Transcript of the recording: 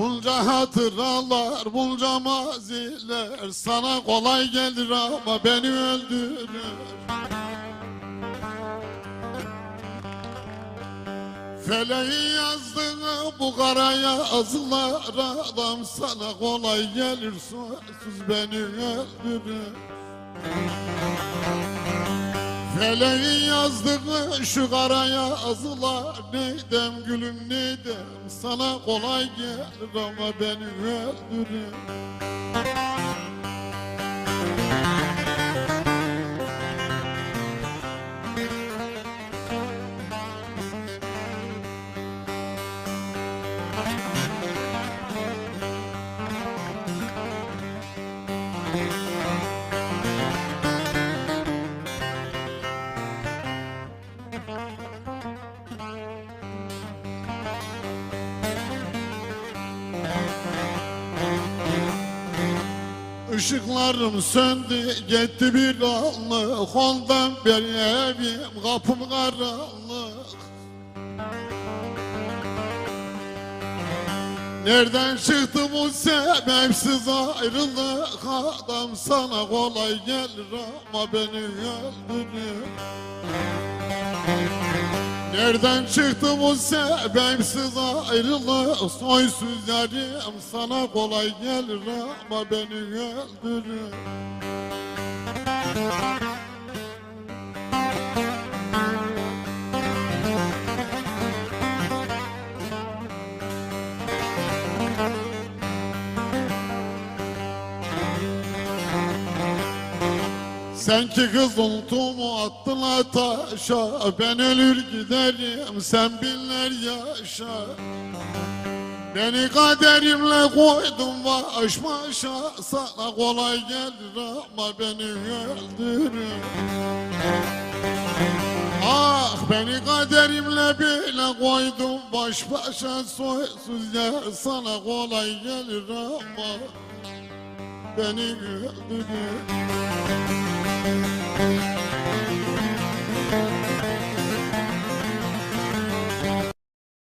Bunca hatıralar, bunca maziler Sana kolay gelir ama beni öldürür. Feleğin yazdığı bu kara yazılar Adam sana kolay gelir Sonsuz beni öldürür Feleğin yazdığı şu kara yazılar Neydem gülüm neydem Sana kolay gelir ama beni öldürür Işıklarım söndü gitti bir anlık. Ondan beri evim kapım karanlık. Nereden çıktı bu sebepsiz ayrılık? Adam sana kolay gelir ama beni öldürür Nereden çıktı bu sebepsiz ayrılık Soysuz yarim sana kolay gelir ama beni öldürür Sen ki kız untumu attın taşa? Ben ölür giderim sen binler yaşa. Beni kaderimle koydun baş başa. Sana kolay gelir ama beni öldürür. Ah beni kaderimle bile koydun baş başa. Soysuz yer sana kolay gelir ama Beni öldürür Thank you.